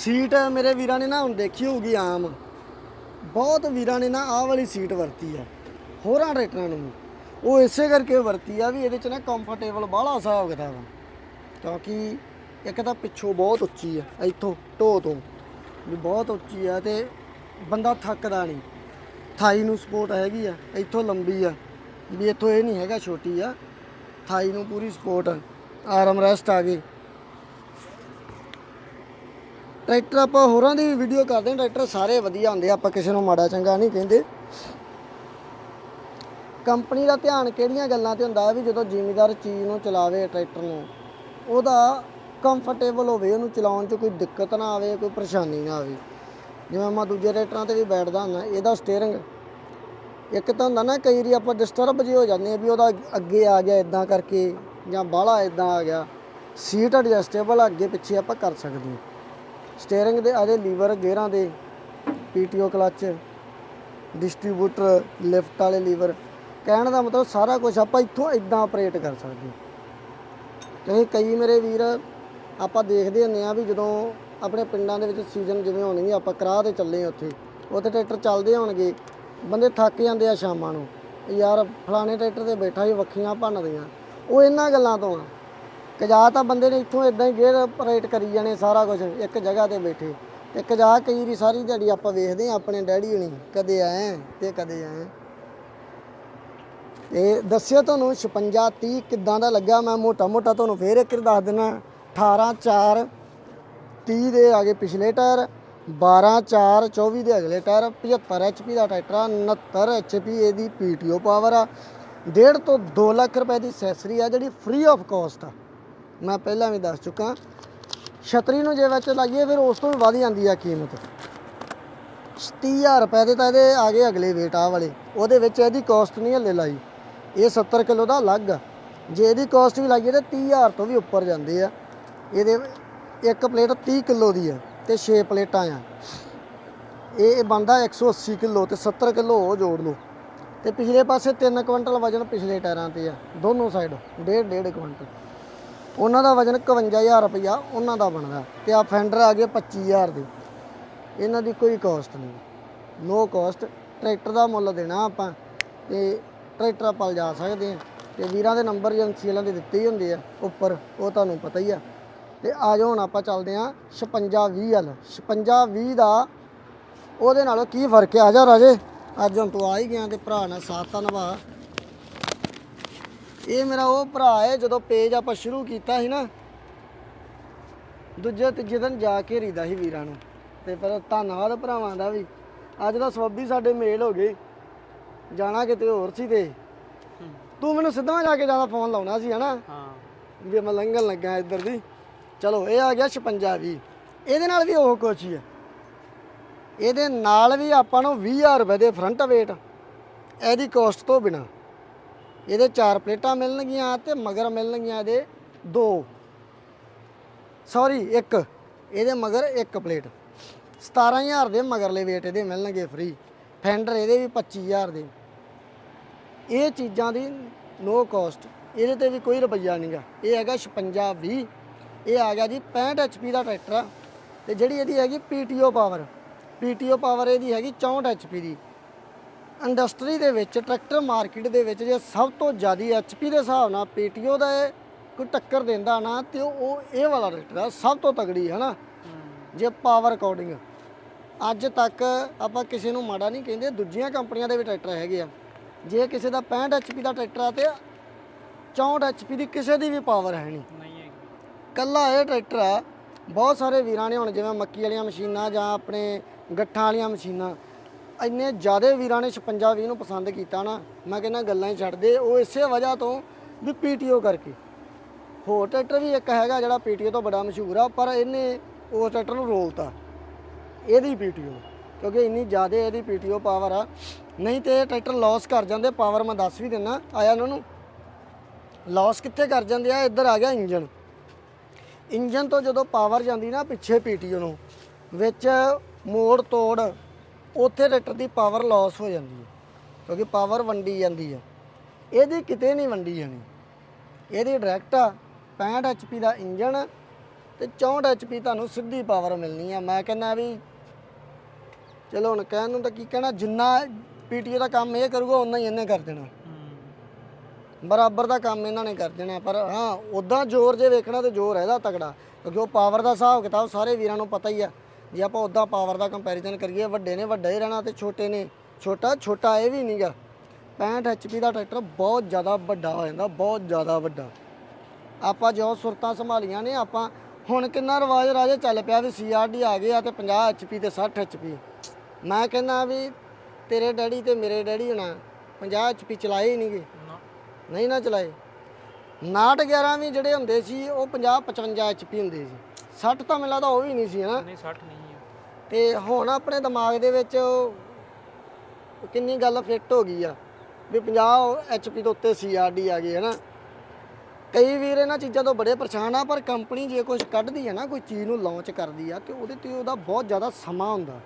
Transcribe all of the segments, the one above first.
Seat ਮੇਰੇ ਵੀਰਾਂ ਨੇ ਨਾ ਹੁਣ ਦੇਖੀ ਹੋਊਗੀ ਆਮ। ਬਹੁਤ ਵੀਰਾਂ ਨੇ ਨਾ ਆਹ ਵਾਲੀ ਸੀਟ ਵਰਤੀ ਆ, ਹੋਰਾਂ ਟਰੈਕਟਰਾਂ ਨੂੰ। ਉਹ ਇਸੇ ਕਰਕੇ ਵਰਤੀ ਆ ਵੀ ਇਹਦੇ ਚ ਨਾ ਕੰਫਰਟੇਬਲ ਬਾਹਲਾ ਹਿਸਾਬ ਕਿਤਾਬ ਆ। ਕਿਉਂਕਿ ਇੱਕ ਤਾਂ ਪਿੱਛੋਂ ਬਹੁਤ ਉੱਚੀ ਆ, ਇੱਥੋਂ ਢੋ ਤੋਂ ਵੀ ਬਹੁਤ ਉੱਚੀ ਆ ਤੇ ਬੰਦਾ ਥੱਕਦਾ ਨਹੀਂ। ਥਾਈ ਨੂੰ ਸਪੋਰਟ ਹੈਗੀ ਆ, ਇੱਥੋਂ ਲੰਬੀ ਆ, ਵੀ ਇੱਥੋਂ ਇਹ ਨਹੀਂ ਹੈਗਾ ਛੋਟੀ ਆ। ਥਾਈ ਨੂੰ ਪੂਰੀ ਸਪੋਰਟ ਆਰਮ ਰੈਸਟ ਆ ਗਈ ਟਰੈਕਟਰ ਆਪਾਂ ਹੋਰਾਂ ਦੀ ਵੀ ਵੀਡੀਓ ਕਰਦੇ ਹਾਂ, ਟਰੈਕਟਰ ਸਾਰੇ ਵਧੀਆ ਹੁੰਦੇ ਆਪਾਂ ਕਿਸੇ ਨੂੰ ਮਾੜਾ ਚੰਗਾ ਨਹੀਂ ਕਹਿੰਦੇ। ਕੰਪਨੀ ਦਾ ਧਿਆਨ ਕਿਹੜੀਆਂ ਗੱਲਾਂ ਤੇ ਹੁੰਦਾ, ਵੀ ਜਦੋਂ ਜ਼ਿਮੀਦਾਰ ਚੀਜ਼ ਨੂੰ ਚਲਾਵੇ ਟਰੈਕਟਰ ਨੂੰ, ਉਹਦਾ ਕੰਫਰਟੇਬਲ ਹੋਵੇ, ਉਹਨੂੰ ਚਲਾਉਣ 'ਚ ਕੋਈ ਦਿੱਕਤ ਨਾ ਆਵੇ, ਕੋਈ ਪਰੇਸ਼ਾਨੀ ਨਾ ਆਵੇ। ਜਿਵੇਂ ਮੈਂ ਦੂਜੇ ਟਰੈਕਟਰਾਂ ਤੇ ਵੀ ਬੈਠਦਾ ਹੁੰਦਾ, ਇਹਦਾ ਸਟੀਅਰਿੰਗ ਇੱਕ ਤਾਂ ਹੁੰਦਾ ਨਾ, ਕਈ ਵਾਰੀ ਆਪਾਂ ਡਿਸਟਰਬ ਜੇ ਹੋ ਜਾਂਦੇ ਆ, ਵੀ ਉਹਦਾ ਅੱਗੇ ਆ ਗਿਆ ਇਦਾਂ ਕਰਕੇ ਜਾਂ ਬਾਹਲਾ ਇਦਾਂ ਆ ਗਿਆ, ਸੀਟ ਐਡਜਸਟੇਬਲ ਅੱਗੇ ਪਿੱਛੇ ਆਪਾਂ ਕਰ ਸਕਦੇ ਹਾਂ। ਸਟੀਅਰਿੰਗ ਦੇ ਆਦੇ ਲੀਵਰ ਗੇਅਰਾਂ ਦੇ ਪੀਟੀਓ ਕਲੱਚ, ਡਿਸਟ੍ਰੀਬਿਊਟਰ, ਲਿਫਟ ਵਾਲੇ ਲੀਵਰ, ਕਹਿਣ ਦਾ ਮਤਲਬ ਸਾਰਾ ਕੁਝ ਆਪਾਂ ਇੱਥੋਂ ਇਦਾਂ ਆਪਰੇਟ ਕਰ ਸਕਦੇ ਹਾਂ। ਕਿਉਂਕਿ ਕਈ ਮੇਰੇ ਵੀਰ ਆਪਾਂ ਦੇਖਦੇ ਹੁੰਦੇ ਆ ਵੀ ਜਦੋਂ ਆਪਣੇ ਪਿੰਡਾਂ ਦੇ ਵਿੱਚ ਸੀਜ਼ਨ ਜਿਵੇਂ ਹੋਣਗੇ ਆਪਾਂ ਕਰਾਹ ਤੇ ਚੱਲੇ ਉੱਥੇ ਉੱਥੇ ਟਰੈਕਟਰ ਚੱਲਦੇ ਹੋਣਗੇ, ਬੰਦੇ ਥੱਕ ਜਾਂਦੇ ਆ ਸ਼ਾਮਾਂ ਨੂੰ, ਯਾਰ ਫਲਾਣੇ ਟਰੈਕਟਰ ਤੇ ਬੈਠਾ ਹੀ ਵੱਖੀਆਂ ਭੰਨਦੀਆਂ, ਉਹ ਇਹਨਾਂ ਗੱਲਾਂ ਤੋਂ ਆ। ਕਜਾ ਤਾਂ ਬੰਦੇ ਨੇ ਇੱਥੋਂ ਇਦਾਂ ਹੀ ਗੇਅਰ ਆਪਰੇਟ ਕਰੀ ਜਾਣੇ ਸਾਰਾ ਕੁਝ ਇੱਕ ਜਗ੍ਹਾ ਤੇ ਬੈਠੇ। ਤੇ ਕਜਾ ਕਈ ਦੀ ਸਾਰੀ ਦਿਹਾੜੀ ਆਪਾਂ ਵੇਖਦੇ ਆ ਆਪਣੇ ਡੈਡੀ ਹੁਣੀ, ਕਦੇ ਆਏ ਤੇ ਕਦੇ ਆਏ ਤੇ ਦੱਸਿਓ ਤੁਹਾਨੂੰ 56 30 ਕਿੱਦਾਂ ਦਾ ਲੱਗਾ, ਮੈਂ ਮੋਟਾ ਮੋਟਾ ਤੁਹਾਨੂੰ ਫੇਰ ਇੱਕ ਦੱਸ ਦਿੰਦਾ। 18 4 30 ਦੇ ਆਗੇ ਪਿਛਲੇ ਟਾਇਰ 12 4 24 ਦੇ ਅਗਲੇ ਟਾਇਰ 75 HP ਦਾ ਟਰੈਕਟਰ ਆ 69 HP ਇਹਦੀ PTO ਪਾਵਰ ਆ। 1.5 ਤੋਂ 2 ਲੱਖ ਰੁਪਏ ਦੀ ਸੈਸਰੀ ਆ ਜਿਹੜੀ ਫ੍ਰੀ ਆਫ ਕਾਸਟ ਆ। ਮੈਂ ਪਹਿਲਾਂ ਵੀ ਦੱਸ ਚੁੱਕਾ। ਛਤਰੀ ਨੂੰ ਜੇ ਵਿੱਚ ਲਾਈਏ, ਫਿਰ ਉਸ ਤੋਂ ਵੀ ਵੱਧ ਜਾਂਦੀ ਆ ਕੀਮਤ। 30000 ਰੁਪਏ ਦੇ ਤਾਂ ਇਹਦੇ ਆ ਗਏ ਅਗਲੇ ਵੇਟ ਆ ਵਾਲੇ। ਉਹਦੇ ਵਿੱਚ ਇਹਦੀ ਕਾਸਟ ਨਹੀਂ ਹੱਲੇ ਲਾਈ। ਇਹ 70 ਕਿਲੋ ਦਾ ਅਲੱਗ ਆ। ਜੇ ਇਹਦੀ ਕਾਸਟ ਵੀ ਲਾਈਏ ਤਾਂ 30000 ਤੋਂ ਵੀ ਉੱਪਰ ਜਾਂਦੇ ਆ। ਇਹਦੇ ਇੱਕ ਪਲੇਟ 30 ਕਿਲੋ ਦੀ ਆ ਤੇ 6 ਪਲੇਟਾਂ ਆ। ਇਹ ਬਣਦਾ 180 ਕਿਲੋ ਤੇ 70 ਕਿਲੋ ਉਹ ਜੋੜ ਲਓ। ਤੇ ਪਿਛਲੇ ਪਾਸੇ 3 ਕੁਇੰਟਲ ਵਜਨ ਪਿਛਲੇ ਟਾਇਰਾਂ ਤੇ ਆ। ਦੋਨੋਂ ਸਾਈਡ ਡੇਢ ਡੇਢ ਕੁਇੰਟਲ। ਉਹਨਾਂ ਦਾ ਵਜਨ 51000 ਰੁਪਇਆ ਉਹਨਾਂ ਦਾ ਬਣਦਾ ਤੇ ਆ ਫੈਂਡਰ ਆ ਗਏ 25000 ਦੇ। ਇਹਨਾਂ ਦੀ ਕੋਈ ਕਾਸਟ ਨਹੀਂ। ਨੋ ਕਾਸਟ ਟਰੈਕਟਰ ਦਾ ਮੁੱਲ ਦੇਣਾ ਆਪਾਂ ਤੇ ਟਰੈਕਟਰ ਆਪਾਂ ਲਿਜਾ ਸਕਦੇ ਆ ਤੇ ਵੀਰਾਂ ਦੇ ਨੰਬਰ ਏਜੰਸੀ ਵਾਲਿਆਂ ਦੇ ਦਿੱਤੇ ਹੀ ਹੁੰਦੇ ਆ ਉੱਪਰ, ਉਹ ਤੁਹਾਨੂੰ ਪਤਾ ਹੀ ਆ। ਤੇ ਆ ਜਾਓ ਹੁਣ ਆਪਾਂ ਚੱਲਦੇ ਆ 5620 ਵੱਲ। 5620 ਦਾ ਉਹਦੇ ਨਾਲੋਂ ਕੀ ਫ਼ਰਕ ਹੈ ਆ ਜਾ ਰਾਜੇ। ਅੱਜ ਹੁਣ ਤੂੰ ਆ ਹੀ ਗਿਆ ਤੇ ਭਰਾ ਨਾਲ ਸਾਥ ਤਾਂ ਨਿਭਾ। ਇਹ ਮੇਰਾ ਉਹ ਭਰਾ ਹੈ ਜਦੋਂ ਪੇਜ ਆਪਾਂ ਸ਼ੁਰੂ ਕੀਤਾ ਸੀ ਨਾ ਦੂਜੇ ਤੀਜੇ ਦਿਨ ਜਾ ਕੇ ਰੀਦਾ ਸੀ ਵੀਰਾਂ ਨੂੰ। ਤੇ ਪਰ ਧੰਨਵਾਦ ਭਰਾਵਾਂ ਦਾ ਵੀ। ਅੱਜ ਦਾ ਸਬੱਬੀ ਸਾਡੇ ਮੇਲ ਹੋ ਗਏ। ਜਾਣਾ ਕਿਤੇ ਹੋਰ ਸੀ ਤੇ। ਤੂੰ ਮੈਨੂੰ ਸਿੱਧਾ ਜਾ ਕੇ ਜ਼ਿਆਦਾ ਫੋਨ ਲਾਉਣਾ ਸੀ ਹਨਾ? ਹਾਂ। ਵੀ ਮੈਂ ਲੰਘਣ ਲੱਗਾ ਇੱਧਰ ਦੀ। ਚਲੋ ਇਹ ਆ ਗਿਆ 56 ਵੀ ਇਹਦੇ ਨਾਲ ਵੀ ਉਹ ਕੁਛ ਹੀ ਆ ਇਹਦੇ ਨਾਲ ਵੀ ਆਪਾਂ ਨੂੰ 20000 ਰੁਪਏ ਦੇ ਫਰੰਟ ਵੇਟ ਇਹਦੀ ਕਾਸਟ ਤੋਂ ਬਿਨਾ। ਇਹਦੇ ਚਾਰ ਪਲੇਟਾਂ ਮਿਲਣਗੀਆਂ ਤੇ ਮਗਰ ਮਿਲਣਗੀਆਂ ਇਹਦੇ ਦੋ। ਸੌਰੀ ਇੱਕ। ਇਹਦੇ ਮਗਰ ਇੱਕ ਪਲੇਟ। 17000 ਦੇ ਮਗਰਲੇ ਵੇਟ ਇਹਦੇ ਮਿਲਣਗੇ ਫ੍ਰੀ ਫੈਂਡਰ ਇਹਦੇ ਵੀ 25000 ਦੇ। ਇਹ ਚੀਜ਼ਾਂ ਦੀ ਨੋ ਕਾਸਟ ਇਹਦੇ ਤੇ ਵੀ ਕੋਈ ਰੁਪਈਆ ਨਹੀਂਗਾ ਇਹ ਹੈਗਾ 56 20 ਇਹ ਆ ਗਿਆ ਜੀ 65 HP ਦਾ ਟਰੈਕਟਰ ਆ। ਤੇ ਜਿਹੜੀ ਇਹਦੀ ਹੈਗੀ PTO ਪਾਵਰ PTO ਪਾਵਰ ਇਹਦੀ ਹੈਗੀ 64 HP ਦੀ। ਇੰਡਸਟਰੀ ਦੇ ਵਿੱਚ ਟਰੈਕਟਰ ਮਾਰਕੀਟ ਦੇ ਵਿੱਚ ਜੇ ਸਭ ਤੋਂ ਜ਼ਿਆਦਾ HP ਦੇ ਹਿਸਾਬ ਨਾਲ PTO ਦਾ ਇਹ ਕੋਈ ਟੱਕਰ ਦਿੰਦਾ ਨਾ ਤੇ ਉਹ ਇਹ ਵਾਲਾ ਟਰੈਕਟਰ ਆ ਸਭ ਤੋਂ ਤਗੜੀ ਹੈ ਨਾ ਜੇ ਪਾਵਰ ਅਕੋਰਡਿੰਗ ਅੱਜ ਤੱਕ ਆਪਾਂ ਕਿਸੇ ਨੂੰ ਮਾੜਾ ਨਹੀਂ ਕਹਿੰਦੇ ਦੂਜੀਆਂ ਕੰਪਨੀਆਂ ਦੇ ਵੀ ਟਰੈਕਟਰ ਹੈਗੇ ਆ। ਜੇ ਕਿਸੇ ਦਾ 65 HP ਦਾ ਟਰੈਕਟਰ ਆ ਤੇ 64 HP ਦੀ ਕਿਸੇ ਦੀ ਵੀ ਪਾਵਰ ਹੈ ਨਹੀਂ। ਕੱਲਾ ਇਹ ਟਰੈਕਟਰ ਆ ਬਹੁਤ ਸਾਰੇ ਵੀਰਾਂ ਨੇ ਹੁਣ ਜਿਵੇਂ ਮੱਕੀ ਵਾਲੀਆਂ ਮਸ਼ੀਨਾਂ ਜਾਂ ਆਪਣੇ ਗੱਠਾਂ ਵਾਲੀਆਂ ਮਸ਼ੀਨਾਂ ਇੰਨੇ ਜ਼ਿਆਦਾ ਵੀਰਾਂ ਨੇ 56 20 ਨੂੰ ਪਸੰਦ ਕੀਤਾ ਨਾ, ਮੈਂ ਕਹਿੰਦਾ ਗੱਲਾਂ ਹੀ ਛੱਡ ਦੇ, ਉਹ ਇਸੇ ਵਜ੍ਹਾ ਤੋਂ ਵੀ ਪੀਟੀਓ ਕਰਕੇ। ਹੋਰ ਟਰੈਕਟਰ ਵੀ ਇੱਕ ਹੈਗਾ ਜਿਹੜਾ ਪੀਟੀਓ ਤੋਂ ਬੜਾ ਮਸ਼ਹੂਰ ਆ, ਪਰ ਇਹਨੇ ਉਸ ਟਰੈਕਟਰ ਨੂੰ ਰੋਲਤਾ, ਇਹਦੀ ਪੀਟੀਓ ਕਿਉਂਕਿ ਇੰਨੀ ਜ਼ਿਆਦਾ ਇਹਦੀ ਪੀਟੀਓ ਪਾਵਰ ਆ। ਨਹੀਂ ਤੇ ਇਹ ਟਰੈਕਟਰ ਲਾਸ ਕਰ ਜਾਂਦੇ, ਪਾਵਰ ਮੈਂ ਦੱਸ ਵੀ ਦਿੰਨਾ, ਆਇਆ ਉਹਨਾਂ ਨੂੰ। ਲਾਸ ਕਿੱਥੇ ਕਰ ਜਾਂਦੇ ਆ? ਇੱਧਰ ਆ ਗਿਆ ਇੰਜਨ ਇੰਜਨ ਤੋਂ ਜਦੋਂ ਪਾਵਰ ਜਾਂਦੀ ਨਾ ਪਿੱਛੇ ਪੀਟੀਓ ਨੂੰ, ਵਿੱਚ ਮੋੜ ਤੋੜ ਉੱਥੇ ਟਰੈਕਟਰ ਦੀ ਪਾਵਰ ਲਾਸ ਹੋ ਜਾਂਦੀ ਹੈ ਕਿਉਂਕਿ ਪਾਵਰ ਵੰਡੀ ਜਾਂਦੀ ਹੈ। ਇਹਦੀ ਕਿਤੇ ਨਹੀਂ ਵੰਡੀ ਜਾਣੀ। ਇਹਦੀ ਡਾਇਰੈਕਟ ਆ 65 HP ਦਾ ਇੰਜਨ ਤੇ 64 ਐਚਪੀ ਤੁਹਾਨੂੰ ਸਿੱਧੀ ਪਾਵਰ ਮਿਲਣੀ ਆ। ਮੈਂ ਕਹਿੰਦਾ ਵੀ ਚਲੋ ਹੁਣ ਕਹਿਣ ਨੂੰ ਤਾਂ ਕੀ ਕਹਿਣਾ ਜਿੰਨਾ ਪੀਟੀਓ ਦਾ ਕੰਮ ਇਹ ਕਰੂਗਾ ਉਨਾ ਹੀ ਇਹਨੇ ਕਰ ਦੇਣਾ। ਬਰਾਬਰ ਦਾ ਕੰਮ ਇਹਨਾਂ ਨੇ ਕਰ ਦੇਣਾ ਪਰ ਹਾਂ ਉਦਾਂ ਜ਼ੋਰ ਜੇ ਵੇਖਣਾ ਤੇ ਜ਼ੋਰ ਇਹਦਾ ਤਗੜਾ ਕਿਉਂਕਿ ਉਹ ਪਾਵਰ ਦਾ ਹਿਸਾਬ ਕਿਤਾਬ ਸਾਰੇ ਵੀਰਾਂ ਨੂੰ ਪਤਾ ਹੀ ਆ। ਜੇ ਆਪਾਂ ਉਦਾਂ ਪਾਵਰ ਦਾ ਕੰਪੈਰੀਜ਼ਨ ਕਰੀਏ ਵੱਡੇ ਨੇ ਵੱਡਾ ਹੀ ਰਹਿਣਾ ਤੇ ਛੋਟੇ ਨੇ ਛੋਟਾ ਛੋਟਾ ਇਹ ਵੀ ਨਹੀਂਗਾ 65 ਐਚਪੀ ਦਾ ਟਰੈਕਟਰ ਬਹੁਤ ਜ਼ਿਆਦਾ ਵੱਡਾ ਹੋ ਜਾਂਦਾ ਬਹੁਤ ਜ਼ਿਆਦਾ ਵੱਡਾ। ਆਪਾਂ ਜੋ ਸੁਰਤਾਂ ਸੰਭਾਲੀਆਂ ਨੇ ਆਪਾਂ ਹੁਣ ਕਿੰਨਾ ਰਿਵਾਜ ਰਾਜੇ ਚੱਲ ਪਿਆ ਵੀ ਸੀਆਰਡੀ ਆ ਗਏ ਆ ਤੇ 50 ਐਚਪੀ ਤੇ 60 ਐਚਪੀ ਮੈਂ ਕਹਿੰਦਾ ਵੀ ਤੇਰੇ ਡੈਡੀ ਤੇ ਮੇਰੇ ਡੈਡੀ ਹੋਣਾ 50 ਐਚਪੀ ਚਲਾਏ ਹੀ ਨਹੀਂਗੇ ਨਹੀਂ ਨਾ ਚਲਾਏ। 59 11 ਵੀ ਜਿਹੜੇ ਹੁੰਦੇ ਸੀ ਉਹ 50 55 ਐਚਪੀ ਹੁੰਦੇ ਸੀ। 60 ਤਾਂ ਮੈਨੂੰ ਲੱਗਦਾ ਉਹ ਵੀ ਨਹੀਂ ਸੀ ਹਨਾ ਨਹੀਂ 60 ਨਹੀਂ। ਤੇ ਹੁਣ ਆਪਣੇ ਦਿਮਾਗ ਦੇ ਵਿੱਚ ਕਿੰਨੀ ਗੱਲ ਫਿੱਟ ਹੋ ਗਈ ਆ, ਵੀ 50 ਐਚਪੀ ਤੋਂ ਉੱਤੇ ਸੀਆਰਡੀ ਆ ਗਈ ਹੈ ਨਾ ਕਈ ਵੀਰ ਇਹਨਾਂ ਚੀਜ਼ਾਂ ਤੋਂ ਬੜੇ ਪਰੇਸ਼ਾਨ ਆ, ਪਰ ਕੰਪਨੀ ਜੇ ਕੁਝ ਕੱਢਦੀ ਹੈ ਨਾ, ਕੋਈ ਚੀਜ਼ ਨੂੰ ਲਾਂਚ ਕਰਦੀ ਆ, ਤੇ ਉਹਦੇ ਤੇ ਉਹਦਾ ਬਹੁਤ ਜ਼ਿਆਦਾ ਸਮਾਂ ਹੁੰਦਾ,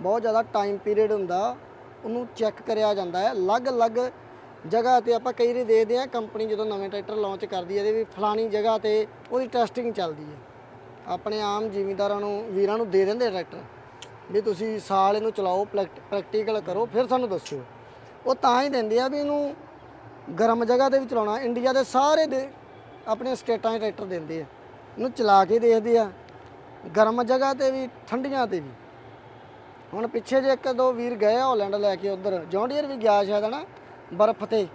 ਬਹੁਤ ਜ਼ਿਆਦਾ ਟਾਈਮ ਪੀਰੀਅਡ ਹੁੰਦਾ, ਉਹਨੂੰ ਚੈੱਕ ਕਰਿਆ ਜਾਂਦਾ ਹੈ, ਅਲੱਗ-ਅਲੱਗ ਜਗ੍ਹਾ ਤੇ ਆਪਾਂ ਕਈ ਵਾਰੀ ਦੇਖਦੇ ਆ, ਕੰਪਨੀ ਜਦੋਂ ਨਵੇਂ ਟਰੈਕਟਰ ਲਾਂਚ ਕਰਦੀ ਹੈ ਇਹਦੇ ਵੀ ਫਲਾਣੀ ਜਗ੍ਹਾ ਤੇ ਉਹਦੀ ਟੈਸਟਿੰਗ ਚੱਲਦੀ ਹੈ ਆਪਣੇ ਆਮ ਜ਼ਿਮੀਂਦਾਰਾਂ ਨੂੰ, ਵੀਰਾਂ ਨੂੰ ਦੇ ਦਿੰਦੇ ਆ ਟਰੈਕਟਰ। ਵੀ ਤੁਸੀਂ ਸਾਲ ਇਹਨੂੰ ਚਲਾਓ ਪ੍ਰੈਕਟੀਕਲ ਕਰੋ, ਫਿਰ ਸਾਨੂੰ ਦੱਸਿਓ। ਉਹ ਤਾਂ ਹੀ ਦਿੰਦੇ ਆ ਵੀ ਇਹਨੂੰ ਗਰਮ ਜਗ੍ਹਾ ਤੇ ਵੀ ਚਲਾਉਣਾ। ਇੰਡੀਆ ਦੇ ਸਾਰੇ ਦੇ ਆਪਣੇ ਸਟੇਟਾਂ 'ਚ ਟਰੈਕਟਰ ਦਿੰਦੇ ਆ। ਇਹਨੂੰ ਚਲਾ ਕੇ ਦੇਖਦੇ ਆ। ਗਰਮ ਜਗ੍ਹਾ ਤੇ ਵੀ, ਠੰਡੀਆਂ ਤੇ ਵੀ। ਹੁਣ ਪਿੱਛੇ ਜੇ ਇੱਕ ਦੋ ਵੀਰ ਗਏ ਆ, ਹਾਲੈਂਡ ਲੈ ਕੇ ਉਧਰ। ਜੌਂਡੀਅਰ ਵੀ ਗਿਆ ਸ਼ਾਇਦ, ਹਨਾ? ਬਰਫ਼ ਤੇ।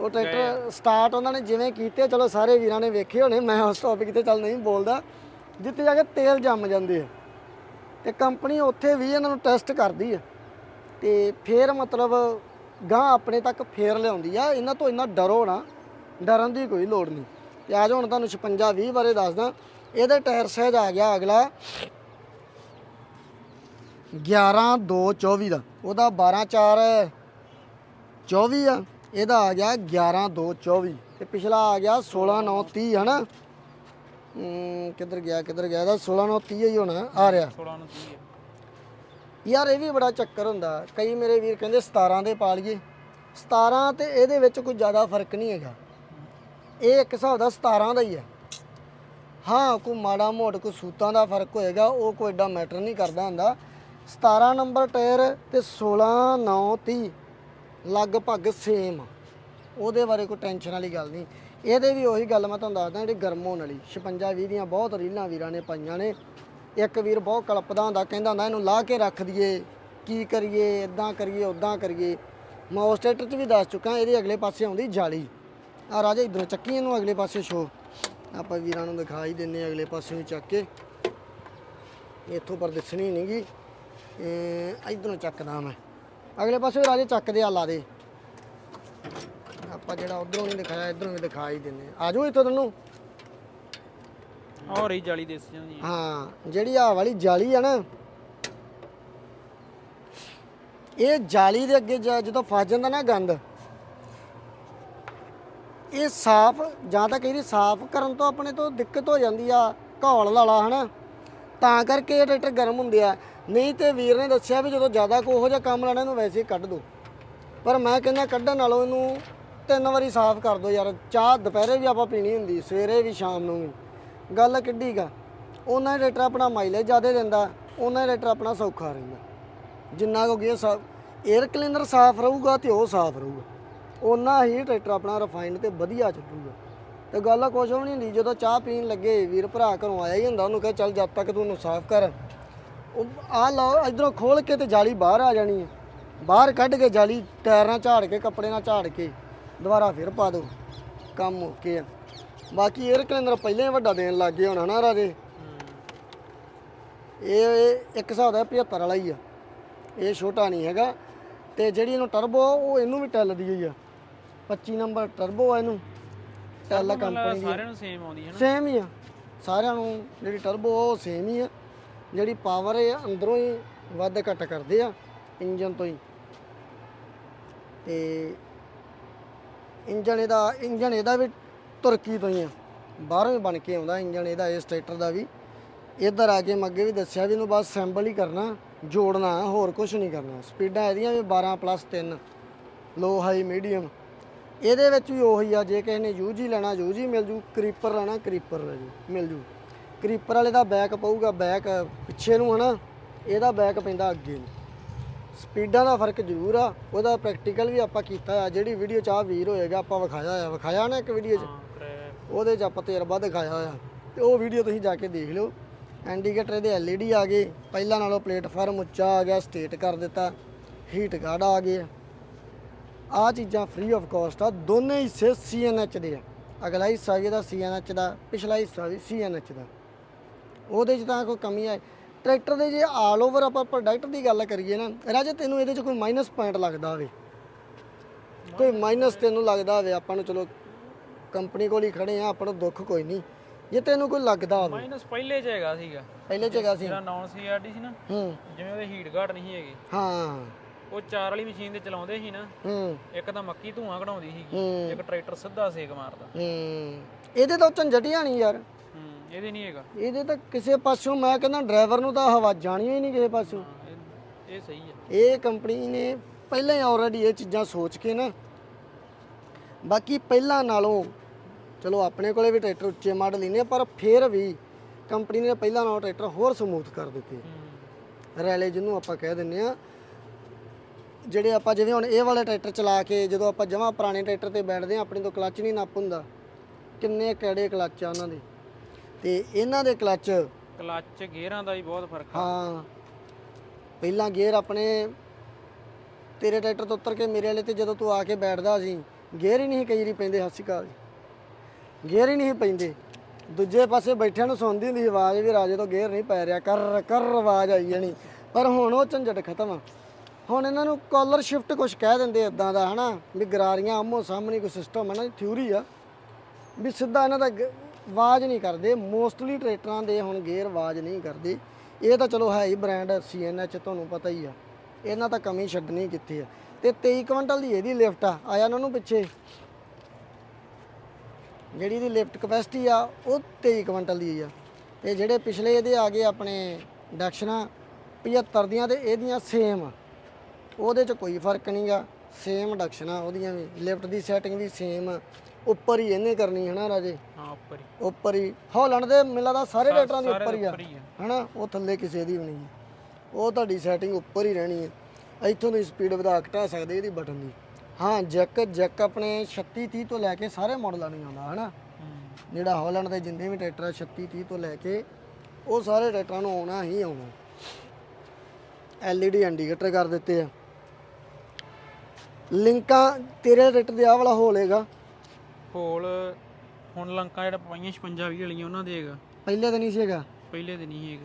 ਉਹ ਟਰੈਕਟਰ ਸਟਾਰਟ ਉਹਨਾਂ ਨੇ ਜਿਵੇਂ ਕੀਤੇ ਚਲੋ ਸਾਰੇ ਵੀਰਾਂ ਨੇ ਵੇਖੇ ਹੋਣੇ ਮੈਂ ਉਸ ਟੌਪਿਕ ਤੇ ਚੱਲ ਨਹੀਂ ਬੋਲਦਾ। ਜਿੱਥੇ ਜਾ ਕੇ ਤੇਲ ਜੰਮ ਜਾਂਦੇ ਆ। ਤੇ ਕੰਪਨੀ ਉੱਥੇ ਵੀ ਇਹਨਾਂ ਨੂੰ ਟੈਸਟ ਕਰਦੀ ਆ। ਤੇ ਫੇਰ ਮਤਲਬ ਗਾਂ ਆਪਣੇ ਤੱਕ ਫੇਰ ਲਿਆਉਂਦੀ ਆ। ਇਹਨਾਂ ਤੋਂ ਇੰਨਾ ਡਰੋ ਨਾ ਡਰਨ ਦੀ ਕੋਈ ਲੋੜ ਨਹੀਂ। ਤੇ ਜਾਓ ਹੁਣ ਤੁਹਾਨੂੰ 56 20 ਬਾਰੇ ਦੱਸਦਾ। ਇਹਦੇ ਟਾਇਰ ਸਾਈਜ਼ ਆ ਗਿਆ ਅਗਲਾ 11 2 24 ਦਾ। ਉਹਦਾ 12 4 24 ਆ। ਇਹਦਾ ਆ ਗਿਆ 11 2 24 ਤੇ ਪਿਛਲਾ ਆ ਗਿਆ 16 9 30 ਹਨਾ? ਕਿੱਧਰ ਗਿਆ ਕਿੱਧਰ ਗਿਆ? ਇਹਦਾ 16 9 30 ਹੀ ਹੋਣਾ ਆ ਰਿਹਾ। 16 ਨੂੰ 30 ਆ। ਯਾਰ ਇਹ ਵੀ ਬੜਾ ਚੱਕਰ ਹੁੰਦਾ। ਕਈ ਮੇਰੇ ਵੀਰ ਕਹਿੰਦੇ 17 ਦੇ ਪਾ ਲਈਏ। 17 ਤੇ ਇਹਦੇ ਵਿੱਚ ਕੋਈ ਜ਼ਿਆਦਾ ਫ਼ਰਕ ਨਹੀਂ ਹੈਗਾ। ਇਹ ਇੱਕ ਹਿਸਾਬ ਦਾ 17 ਦਾ ਹੀ ਹੈ। ਹਾਂ ਕੋਈ ਮਾੜਾ ਮੋੜ ਕੋਈ ਸੂਤਾਂ ਦਾ ਫ਼ਰਕ ਹੋਏਗਾ ਉਹ ਕੋਈ ਐਡਾ ਮੈਟਰ ਨਹੀਂ ਕਰਦਾ ਹੁੰਦਾ। 17 ਨੰਬਰ ਟਾਇਰ ਤੇ 16 9 30 ਲਗਭਗ ਸੇਮ ਉਹਦੇ ਬਾਰੇ ਕੋਈ ਟੈਨਸ਼ਨ ਵਾਲੀ ਗੱਲ ਨਹੀਂ। ਇਹਦੇ ਵੀ ਉਹੀ ਗੱਲ ਮੈਂ ਤੁਹਾਨੂੰ ਦੱਸਦਾ, ਜਿਹੜੀ ਗਰਮ ਹੋਣ ਵਾਲੀ। 56 20 ਦੀਆਂ ਬਹੁਤ ਰੀਲਾਂ ਵੀਰਾਂ ਨੇ ਪਾਈਆਂ ਨੇ। ਇੱਕ ਵੀਰ ਬਹੁਤ ਕਲਪਦਾ ਹੁੰਦਾ, ਕਹਿੰਦਾ ਹੁੰਦਾ, ਇਹਨੂੰ ਲਾ ਕੇ ਰੱਖ ਦਈਏ। ਕੀ ਕਰੀਏ? ਇਦਾਂ ਕਰੀਏ ਉਦਾਂ ਕਰੀਏ। ਮੈਂ ਉਸ ਟਰੈਕਟਰ 'ਚ ਵੀ ਦੱਸ ਚੁੱਕਾ, ਇਹਦੇ ਅਗਲੇ ਪਾਸੇ ਆਉਂਦੀ ਜਾਲੀ। ਆ ਰਾਜਾ ਇਧਰੋਂ ਚੱਕੀ ਇਹਨੂੰ ਅਗਲੇ ਪਾਸੇ ਸ਼ੋ। ਆਪਾਂ ਵੀਰਾਂ ਨੂੰ ਦਿਖਾ ਹੀ ਦਿੰਨੇ ਆ ਅਗਲੇ ਪਾਸੇ ਵੀ ਚੱਕ ਕੇ। ਇੱਥੋਂ ਪਰ ਦਿਸਣੀ ਨਹੀਂਗੀ ਇਧਰੋਂ ਚੱਕਦਾ ਮੈਂ। ਅਗਲੇ ਪਾਸੇ ਵੀ ਰਾਜੇ ਚੱਕਦੇ ਆ ਲਾ ਦੇ। ਆਪਾਂ ਜਿਹੜਾ ਉਧਰੋਂ ਨਹੀਂ ਦਿਖਾਇਆ ਇਧਰੋਂ ਵੀ ਦਿਖਾ ਹੀ ਦਿੰਨੇ ਆ ਜਾਓ ਇੱਥੋਂ ਤੈਨੂੰ ਔਰ ਹੀ ਜਾਲੀ ਦੇਸ ਜਾਂਦੀ ਹਾਂ ਜਿਹੜੀ ਆ ਵਾਲੀ ਜਾਲੀ ਆ ਨਾ ਇਹ ਜਾਲੀ ਦੇ ਅੱਗੇ ਜਦੋਂ ਫਸ ਜਾਂਦਾ ਨਾ ਗੰਦ ਇਹ ਸਾਫ਼ ਜਾਂ ਤਾਂ ਵਾਰੀ ਸਾਫ਼ ਕਰਨ ਤੋਂ ਆਪਣੇ ਤੋਂ ਦਿੱਕਤ ਹੋ ਜਾਂਦੀ ਆ ਘੌਲ ਲਾਲਾ ਹਨਾ? ਤਾਂ ਕਰਕੇ ਇਹ ਟਰੈਕਟਰ ਗਰਮ ਹੁੰਦੇ ਆ। ਨਹੀਂ ਤੇ ਵੀਰ ਨੇ ਦੱਸਿਆ ਵੀ ਜਦੋਂ ਜ਼ਿਆਦਾ ਕੋ ਉਹੋ ਜਿਹਾ ਕੰਮ ਲੈਣਾ, ਇਹਨੂੰ ਵੈਸੇ ਹੀ ਕੱਢ ਦੋ। ਪਰ ਮੈਂ ਕਹਿੰਦਾ ਕੱਢਣ ਨਾਲੋਂ ਇਹਨੂੰ ਤਿੰਨ ਵਾਰੀ ਸਾਫ਼ ਕਰ ਦੋ ਯਾਰ। ਚਾਹ ਦੁਪਹਿਰੇ ਵੀ ਆਪਾਂ ਪੀਣੀ ਹੁੰਦੀ, ਸਵੇਰੇ ਵੀ, ਸ਼ਾਮ ਨੂੰ ਵੀ। ਗੱਲ ਕਿੱਡੀ ਗਾ ਉਹਨਾਂ ਟਰੈਕਟਰ ਆਪਣਾ ਮਾਈਲੇਜ ਜ਼ਿਆਦਾ ਦਿੰਦਾ, ਉਹਨਾਂ ਹੀ ਟਰੈਕਟਰ ਆਪਣਾ ਸੌਖਾ ਰਹਿੰਦਾ। ਜਿੰਨਾ ਕੁ ਗਿਆ ਸਾਫ਼ 에ਅਰ ਕਲੀਨਰ ਸਾਫ਼ ਰਹੂਗਾ ਤੇ ਉਹ ਸਾਫ਼ ਰਹੂਗਾ। ਉਹਨਾਂ ਹੀ ਟਰੈਕਟਰ ਆਪਣਾ ਰਿਫਾਈਨਡ ਤੇ ਵਧੀਆ ਚੱਲੂਗਾ। ਤੇ ਗੱਲ ਆ ਕੁਛ ਵੀ ਨਹੀਂ ਹੁੰਦੀ, ਜਦੋਂ ਚਾਹ ਪੀਣ ਲੱਗੇ, ਵੀਰ ਭਰਾ ਘਰੋਂ ਆਇਆ ਹੀ ਹੁੰਦਾ, ਉਹਨੂੰ ਕਹੇ, ਚੱਲ ਜਦ ਤੱਕ ਤੂੰ ਉਹਨੂੰ ਸਾਫ਼ ਕਰ। ਉਹ ਆ ਲਓ, ਇਧਰੋਂ ਖੋਲ ਕੇ ਤੇ ਜਾਲੀ ਬਾਹਰ ਆ ਜਾਣੀ ਹੈ। ਬਾਹਰ ਕੱਢ ਕੇ ਜਾਲੀ ਟਾਇਰ ਨਾਲ ਝਾੜ ਕੇ ਕੱਪੜੇ ਨਾਲ ਝਾੜ ਕੇ, ਦੁਬਾਰਾ ਫਿਰ ਪਾ ਦਿਓ। ਕੰਮ ਓਕੇ ਆ। ਬਾਕੀ 에ਅਰ ਕਲੀਨਰ ਪਹਿਲਾਂ ਹੀ ਵੱਡਾ ਦੇਣ ਲੱਗ ਗਏ ਹੋਣਾ ਨਾ ਰਾਜੇ। ਇਹ ਇੱਕ ਹਿਸਾਬ ਦਾ 75 ਵਾਲਾ ਹੀ ਆ। ਇਹ ਛੋਟਾ ਨਹੀਂ ਹੈਗਾ। ਤੇ ਜਿਹੜੀ ਇਹਨੂੰ ਟਰਬੋ ਉਹ ਇਹਨੂੰ ਵੀ ਟੱਲਦੀ ਹੋਈ ਆ। 25 ਨੰਬਰ ਟਰਬੋ ਆ ਇਹਨੂੰ। ਟੈਲ ਕੰਪਨੀ ਦੀ। ਸਾਰਿਆਂ ਨੂੰ ਸੇਮ ਆਉਂਦੀ ਹੈ ਨਾ। ਸੇਮ ਹੀ ਆ। ਸਾਰਿਆਂ ਨੂੰ ਜਿਹੜੀ ਟਰਬੋ ਉਹ ਸੇਮ ਹੀ ਆ। ਜਿਹੜੀ ਪਾਵਰ ਹੈ ਅੰਦਰੋਂ ਹੀ ਵੱਧ ਘੱਟ ਕਰਦੇ ਆ ਇੰਜਨ ਤੋਂ ਹੀ। ਤੇ ਇੰਜਨ ਇਹਦਾ ਇੰਜਨ ਇਹਦਾ ਵੀ ਤੁਰਕੀ ਤੋਂ ਹੀ ਆ। ਬਾਹਰੋਂ ਹੀ ਬਣ ਕੇ ਆਉਂਦਾ ਇੰਜਨ ਇਹਦਾ ਇਸ ਟਰੈਕਟਰ ਦਾ ਵੀ। ਇੱਧਰ ਆ ਕੇ ਮੈਂ ਅੱਗੇ ਵੀ ਦੱਸਿਆ ਵੀ ਇਹਨੂੰ ਬਸ ਸੈਂਬਲ ਹੀ ਕਰਨਾ ਜੋੜਨਾ ਹੋਰ ਕੁਝ ਨਹੀਂ ਕਰਨਾ। ਸਪੀਡਾਂ ਇਹਦੀਆਂ ਵੀ 12 ਪਲੱਸ 3 ਲੋ ਹਾਈ ਮੀਡੀਅਮ ਇਹਦੇ ਵਿੱਚ ਵੀ ਉਹੀ ਆ ਜੇ ਕਿਸੇ ਨੇ ਯੂਜੀ ਲੈਣਾ ਯੂਜੀ ਮਿਲ ਜੂ ਕਰੀਪਰ ਲੈਣਾ ਕਰੀਪਰ ਲੈ ਜੂ ਮਿਲ ਜੂ। ਕਰੀਪਰ ਵਾਲੇ ਦਾ ਬੈਕ ਪਊਗਾ ਬੈਕ ਪਿੱਛੇ ਨੂੰ ਹਨਾ ਇਹਦਾ ਬੈਕ ਪੈਂਦਾ ਅੱਗੇ ਨੂੰ। ਸਪੀਡਾਂ ਦਾ ਫ਼ਰਕ ਜ਼ਰੂਰ ਆ ਉਹਦਾ ਪ੍ਰੈਕਟੀਕਲ ਵੀ ਆਪਾਂ ਕੀਤਾ ਆ ਜਿਹੜੀ ਵੀਡੀਓ ਚ ਆ ਵੀਰ ਹੋਏਗਾ ਆਪਾਂ ਵਿਖਾਇਆ ਆ ਵਿਖਾਇਆ ਨਾ ਇੱਕ ਵੀਡੀਓ 'ਚ? ਉਹਦੇ 'ਚ ਆਪਾਂ ਤਜਰਬਾ ਦਿਖਾਇਆ ਹੋਇਆ ਤੇ ਉਹ ਵੀਡੀਓ ਤੁਸੀਂ ਜਾ ਕੇ ਦੇਖ ਲਿਓ। ਇੰਡੀਕੇਟਰ ਇਹਦੇ LED ਆ ਗਏ ਪਹਿਲਾਂ ਨਾਲੋਂ ਪਲੇਟਫਾਰਮ ਉੱਚਾ ਆ ਗਿਆ ਸਟੇਟ ਕਰ ਦਿੱਤਾ ਹੀਟ ਗਾਰਡ ਆ ਗਏ ਆ ਚੀਜ਼ਾਂ ਫ੍ਰੀ ਆਫ ਕਾਸਟ ਆ ਦੋਨੇ ਹਿੱਸੇ CNH ਦੇ ਆ। ਅਗਲਾ ਹਿੱਸਾ ਵੀ ਇਹਦਾ CNH ਦਾ ਪਿਛਲਾ ਹਿੱਸਾ ਵੀ CNH ਦਾ। ਉਹਦੇ 'ਚ ਤਾਂ ਕੋਈ ਕਮੀ ਆ ਟਰੈਕਟਰ ਦੇ ਜੇ ਆਲ ਓਵਰ ਆਪਾਂ ਪ੍ਰੋਡਕਟ ਦੀ ਗੱਲ ਕਰੀਏ ਨਾ ਰਾਜੇ ਤੈਨੂੰ ਇਹਦੇ 'ਚ ਕੋਈ ਮਾਈਨਸ ਪੁਆਇੰਟ ਲੱਗਦਾ ਹੋਵੇ। ਕੋਈ ਮਾਈਨਸ ਤੈਨੂੰ ਲੱਗਦਾ ਹੋਵੇ ਆਪਾਂ ਨੂੰ ਚਲੋ ਕੰਪਨੀ ਕੋਲ ਹੀ ਖੜੇ ਆ ਆਪਾਂ ਨੂੰ ਦੁੱਖ ਕੋਈ ਨਹੀਂ। ਜੇ ਤੈਨੂੰ ਕੋਈ ਲੱਗਦਾ ਹੋਵੇ। ਮਾਈਨਸ ਪਹਿਲੇ ਚ ਹੈਗਾ ਸੀਗਾ। ਪਹਿਲੇ ਚ ਹੈਗਾ ਸੀ। ਜਿਹੜਾ ਨਾਨ ਸੀਆਰਡੀ ਸੀ ਨਾ ਹੂੰ। ਜਿਵੇਂ ਉਹਦੇ ਹੀਟ ਗਾਰਡ ਨਹੀਂ ਹੈਗੇ। ਹਾਂ। ਉਹ ਚਾਰ ਵਾਲੀ ਮਸ਼ੀਨ ਤੇ ਚਲਾਉਂਦੇ ਸੀ ਨਾ ਹੂੰ। ਇੱਕ ਤਾਂ ਮੱਕੀ ਧੂਆਂ ਕਢਾਉਂਦੀ ਸੀਗੀ ਇੱਕ ਟਰੈਕਟਰ ਸਿੱਧਾ ਸੇਕ ਮਾਰਦਾ। ਹੂੰ। ਇਹਦੇ ਤਾਂ ਝੰਜਟ ਹੀ ਨਹੀਂ ਯਾਰ। ਹੂੰ ਇਹਦੇ ਨਹੀਂ ਹੈਗਾ। ਇਹਦੇ ਤਾਂ ਕਿਸੇ ਪਾਸੋਂ ਮੈਂ ਕਹਿੰਦਾ ਡਰਾਈਵਰ ਨੂੰ ਤਾਂ ਹਵਾ ਜਾਣੀ ਹੀ ਨਹੀਂ ਕਿਸੇ ਪਾਸੋਂ। ਹਾਂ, ਇਹ- ਇਹ ਸਹੀ ਹੈ। ਇਹ ਕੰਪਨੀ ਨੇ ਪਹਿਲਾਂ ਹੀ ਆਲਰੇਡੀ ਇਹ ਚੀਜ਼ਾਂ ਸੋਚ ਕੇ ਨਾ ਬਾਕੀ ਪਹਿਲਾਂ ਨਾਲੋਂ ਚਲੋ ਆਪਣੇ ਕੋਲੇ ਵੀ ਟਰੈਕਟਰ ਉੱਚੇ ਮਾਡਲ ਹੀ ਨੇ ਪਰ ਫਿਰ ਵੀ ਕੰਪਨੀ ਨੇ ਪਹਿਲਾਂ ਨਾਲੋਂ ਟਰੈਕਟਰ ਹੋਰ ਸਮੂਥ ਕਰ ਦਿੱਤੇ। ਹੂੰ। ਰੈਲੇ ਜਿਹਨੂੰ ਆਪਾਂ ਕਹਿ ਦਿੰਨੇ ਆ ਜਿਹੜੇ ਆਪਾਂ ਜਿਵੇਂ ਹੁਣ ਇਹ ਵਾਲੇ ਟਰੈਕਟਰ ਚਲਾ ਕੇ ਜਦੋਂ ਆਪਾਂ ਜਮਾਂ ਪੁਰਾਣੇ ਟਰੈਕਟਰ ਤੇ ਬੈਠਦੇ ਆ ਆਪਣੇ ਤੋਂ ਕਲੱਚ ਨਹੀਂ ਨੱਪ ਹੁੰਦਾ। ਕਿੰਨੇ ਕੜੇ ਕਲੱਚ ਆ ਉਹਨਾਂ ਦੇ? ਤੇ ਇਹਨਾਂ ਦੇ ਕਲੱਚ ਕਲੱਚ ਗੇਅਰਾਂ ਦਾ ਵੀ ਬਹੁਤ ਫ਼ਰਕ ਆ। ਹਾਂ। ਪਹਿਲਾਂ ਗੇਅਰ ਆਪਣੇ ਤੇਰੇ ਟਰੈਕਟਰ ਤੋਂ ਉੱਤਰ ਕੇ ਮੇਰੇ ਵਾਲੇ ਤੇ ਜਦੋਂ ਤੂੰ ਆ ਕੇ ਬੈਠਦਾ ਸੀ ਗੇਅਰ ਹੀ ਨਹੀਂ ਕਈ ਵਾਰੀ ਪੈਂਦੇ ਅਕਾਲ ਜੀ। ਗੇਅਰ ਹੀ ਨਹੀਂ ਪੈਂਦੇ। ਦੂਜੇ ਪਾਸੇ ਬੈਠਿਆਂ ਨੂੰ ਸੁਣਦੀ ਹੁੰਦੀ ਆਵਾਜ਼ ਵੀ ਰਾਜੇ ਤੋਂ ਗੇਅਰ ਨਹੀਂ ਪੈ ਰਿਹਾ ਕਰ ਕਰ ਆਵਾਜ਼ ਆਈ ਜਾਣੀ। ਪਰ ਹੁਣ ਉਹ ਝੰਜਟ ਖਤਮ ਆ। ਹੁਣ ਇਹਨਾਂ ਨੂੰ ਕਾਲਰ ਸ਼ਿਫਟ ਕੁਝ ਕਹਿ ਦਿੰਦੇ ਇਦਾਂ ਦਾ, ਹਨਾ? ਵੀ ਗਰਾਰੀਆਂ ਆਮੋ ਸਾਹਮਣੇ ਕੋਈ ਸਿਸਟਮ ਹੈ ਨਾ ਥਿਊਰੀ ਆ। ਵੀ ਸਿੱਧਾ ਇਹਨਾਂ ਦਾ ਗ- ਆਵਾਜ਼ ਨਹੀਂ ਕਰਦੇ ਮੋਸਟਲੀ ਟਰੈਕਟਰਾਂ ਦੇ ਹੁਣ ਗੇਅਰ ਆਵਾਜ਼ ਨਹੀਂ ਕਰਦੇ। ਇਹ ਤਾਂ ਚਲੋ ਹੈ ਹੀ ਬ੍ਰਾਂਡ CNH ਤੁਹਾਨੂੰ ਪਤਾ ਹੀ ਆ। ਇਹਨਾਂ ਤਾਂ ਕਮੀ ਛੱਡਣੀ ਕਿੱਥੇ ਆ? ਤੇ 23 ਕੁਇੰਟਲ ਦੀ ਇਹਦੀ ਲਿਫਟ ਆ, ਆਇਆ ਉਹਨਾਂ ਨੂੰ ਪਿੱਛੇ। ਜਿਹੜੀ ਇਹਦੀ ਲਿਫਟ ਕਪੈਸਿਟੀ ਆ, ਉਹ 23 ਕੁਇੰਟਲ ਦੀ ਆ। ਤੇ ਜਿਹੜੇ ਪਿਛਲੇ ਇਹਦੇ ਆ ਗਏ ਆਪਣੇ ਡਕਸ਼ਨਾਂ 75 ਦੀਆਂ ਤੇ ਇਹਦੀਆਂ ਸੇਮ ਆ। ਉਹਦੇ 'ਚ ਕੋਈ ਫ਼ਰਕ ਨਹੀਂਗਾ ਸੇਮ ਡਕਸ਼ਨਾਂ ਉਹਦੀਆਂ ਵੀ। ਲਿਫਟ ਦੀ ਸੈਟਿੰਗ ਵੀ ਸੇਮ ਉੱਪਰ ਹੀ ਇਹਨੇ ਕਰਨੀ ਹੈ ਨਾ ਰਾਜੇ? ਹਾਂ ਉੱਪਰ ਹੀ। ਉੱਪਰ ਹੀ। ਹਾਲੈਂਡ ਦੇ ਮਿਲਾਂ ਦਾ ਸਾਰੇ ਰੇਟਰਾਂ ਦੇ ਉੱਪਰ ਹੀ ਆ। ਆ। ਹਨਾ? ਉਹ ਥੱਲੇ ਕਿਸੇ ਦੀ ਵੀ ਨਹੀਂ ਹੈ। ਉਹ ਤੁਹਾਡੀ ਸੈਟਿੰਗ ਉੱਪਰ ਹੀ ਰਹਿਣੀ ਹੈ ਇੱਥੋਂ ਦੀ ਸਪੀਡ ਵਧਾ ਘਟਾ ਸਕਦੇ ਇਹਦੀ ਬਟਨ ਦੀ। ਹਾਂ ਜੈਕ ਜੈਕ ਆਪਣੇ 36 30 ਤੋਂ ਲੈ ਕੇ ਸਾਰੇ ਮਾਡਲਾਂ ਨੂੰ ਆਉਂਦਾ ਹਨਾ? ਜਿਹੜਾ ਹਾਲੈਂਡ ਦੇ ਜਿੰਨੇ ਵੀ ਟਰੈਕਟਰ ਆ 36 30 ਤੋਂ ਲੈ ਕੇ ਉਹ ਸਾਰੇ ਟਰੈਕਟਰਾਂ ਨੂੰ ਆਉਣਾ ਹੀ ਆਉਣਾ। LED ਇੰਡੀਕੇਟਰ ਕਰ ਦਿੱਤੇ ਆ। ਲਿੰਕਾਂ ਤੇਰੇ ਟਰੈਕਟਰ ਦੇ ਆਹ ਵਾਲਾ ਹੋਲੇਗਾ ਹੋਲ ਹੁਣ ਲੰਕਾ ਜਿਹੜਾ ਪਾਈਆਂ 56 20 ਵਾਲੀਆਂ ਉਹਨਾਂ ਦੇ ਹੈਗਾ। ਪਹਿਲੇ ਤਾਂ ਨਹੀਂ ਸੀ ਹੈਗਾ। ਪਹਿਲੇ ਤੇ ਨਹੀਂ ਹੈਗਾ।